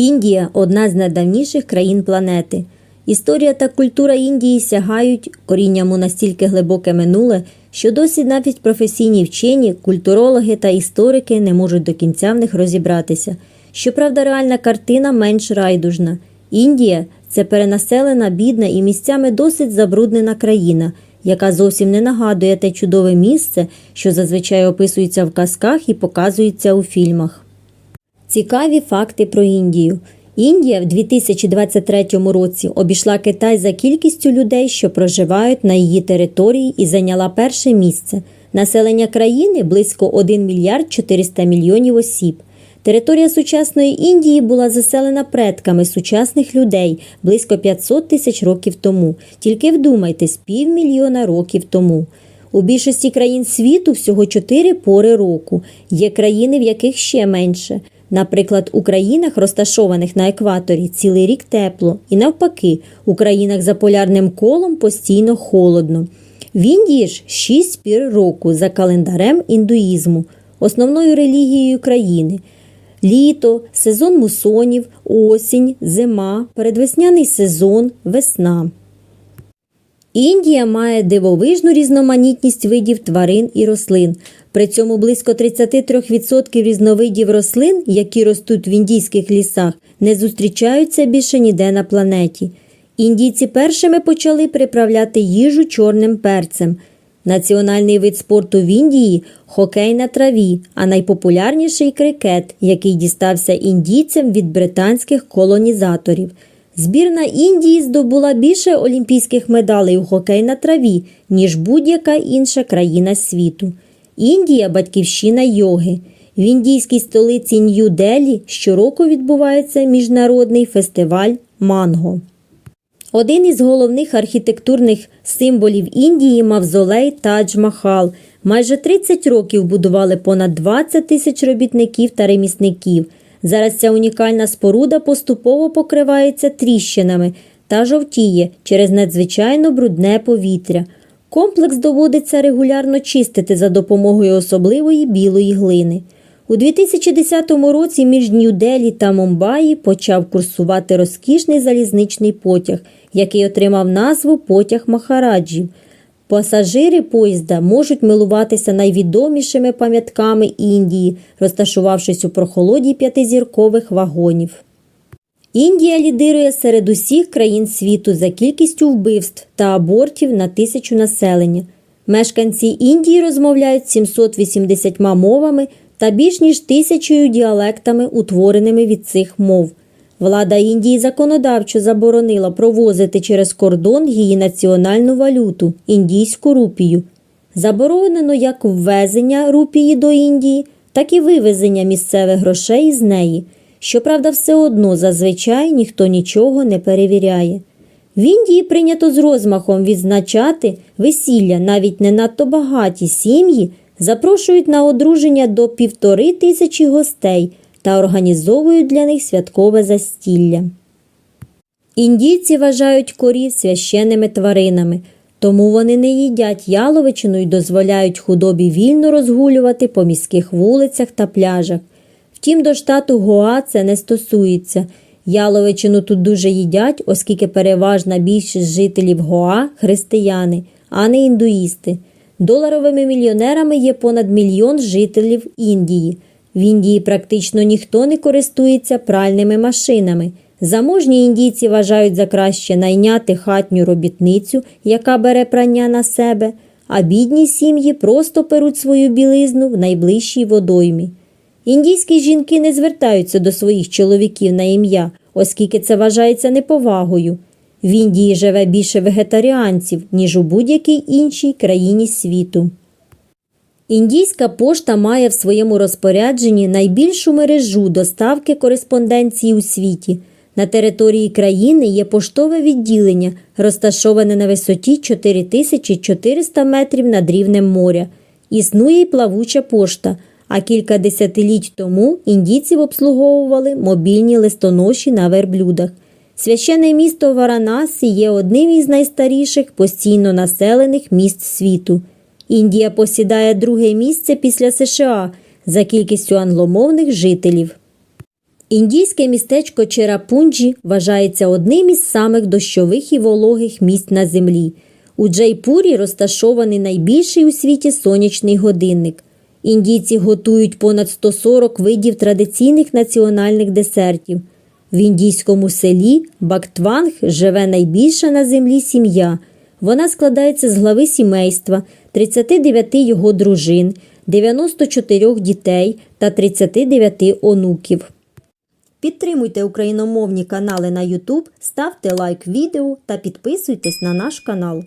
Індія одна з найдавніших країн планети. Історія та культура Індії сягають корінням у настільки глибоке минуле, що досі навіть професійні вчені, культурологи та історики не можуть до кінця в них розібратися. Щоправда, реальна картина менш райдужна. Індія це перенаселена, бідна і місцями досить забруднена країна, яка зовсім не нагадує те чудове місце, що зазвичай описується в казках і показується у фільмах. Цікаві факти про Індію. Індія в 2023 році обійшла Китай за кількістю людей, що проживають на її території, і зайняла перше місце. Населення країни близько 1 мільярд 400 мільйонів осіб. Територія сучасної Індії була заселена предками сучасних людей близько 500 тисяч років тому. Тільки вдумайтесь, півмільйона років тому. У більшості країн світу всього чотири пори року. Є країни, в яких ще менше. Наприклад, у країнах, розташованих на екваторі, цілий рік тепло, і навпаки, у країнах за полярним колом постійно холодно. В Індії ж шість пір року за календарем індуїзму, основною релігією країни. Літо, сезон мусонів, осінь, зима, передвесняний сезон, весна. Індія має дивовижну різноманітність видів тварин і рослин. При цьому близько 33% різновидів рослин, які ростуть в індійських лісах, не зустрічаються більше ніде на планеті. Індійці першими почали приправляти їжу чорним перцем. Національний вид спорту в Індії хокей на траві, а найпопулярніший крикет, який дістався індійцям від британських колонізаторів. Збірна Індії здобула більше олімпійських медалей у хокей на траві, ніж будь-яка інша країна світу. Індія батьківщина йоги. В індійській столиці Нью-Делі щороку відбувається міжнародний фестиваль Манго. Один із головних архітектурних символів Індії мавзолей Тадж-Махал. Майже 30 років будували понад 20 тисяч робітників та ремісників. Зараз ця унікальна споруда поступово покривається тріщинами та жовтіє через надзвичайно брудне повітря. Комплекс доводиться регулярно чистити за допомогою особливої білої глини. У 2010 році між Нью-Делі та Мумбаї почав курсувати розкішний залізничний потяг, який отримав назву Потяг Махараджів. Пасажири поїзда можуть милуватися найвідомішими пам'ятками Індії, розташувавшись у прохолоді п'ятизіркових вагонів. Індія лідирує серед усіх країн світу за кількістю вбивств та абортів на тисячу населення. Мешканці Індії розмовляють 780 мовами та більш ніж тисячою діалектами, утвореними від цих мов. Влада Індії законодавчо заборонила провозити через кордон її національну валюту індійську рупію. Заборонено як ввезення рупії до Індії, так і вивезення місцевих грошей з неї. Щоправда, все одно зазвичай ніхто нічого не перевіряє. В Індії прийнято з розмахом відзначати весілля, навіть не надто багаті сім'ї запрошують на одруження до півтори тисячі гостей та організовують для них святкове застілля. Індійці вважають корів священними тваринами, тому вони не їдять яловичину і дозволяють худобі вільно розгулювати по міських вулицях та пляжах. Втім, до штату Гоа це не стосується. Яловичину тут дуже їдять, оскільки переважна більшість жителів Гоа християни, а не індуїсти. Доларовими мільйонерами є понад мільйон жителів Індії. В Індії практично ніхто не користується пральними машинами. Заможні індійці вважають за краще найняти хатню робітницю, яка бере прання на себе, а бідні сім'ї просто перуть свою білизну в найближчій водоймі. Індійські жінки не звертаються до своїх чоловіків на ім'я, оскільки це вважається неповагою. В Індії живе більше вегетаріанців, ніж у будь-якій іншій країні світу. Індійська пошта має в своєму розпорядженні найбільшу мережу доставки кореспонденції у світі. На території країни є поштове відділення, розташоване на висоті 4400 метрів над рівнем моря. Існує й плавуча пошта, а кілька десятиліть тому індійців обслуговували мобільні листоноші на верблюдах. Священне місто Варанасі є одним із найстаріших постійно населених міст світу. Індія посідає друге місце після США за кількістю англомовних жителів. Індійське містечко Черапунджі вважається одним із самих дощових і вологих місць на землі. У Джайпурі розташований найбільший у світі сонячний годинник. Індійці готують понад 140 видів традиційних національних десертів. В індійському селі Бактванг живе найбільша на землі сім'я. Вона складається з глави сімейства, 39 його дружин, 94 дітей та 39 онуків. Підтримуйте україномовні канали на YouTube, ставте лайк відео та підписуйтесь на наш канал.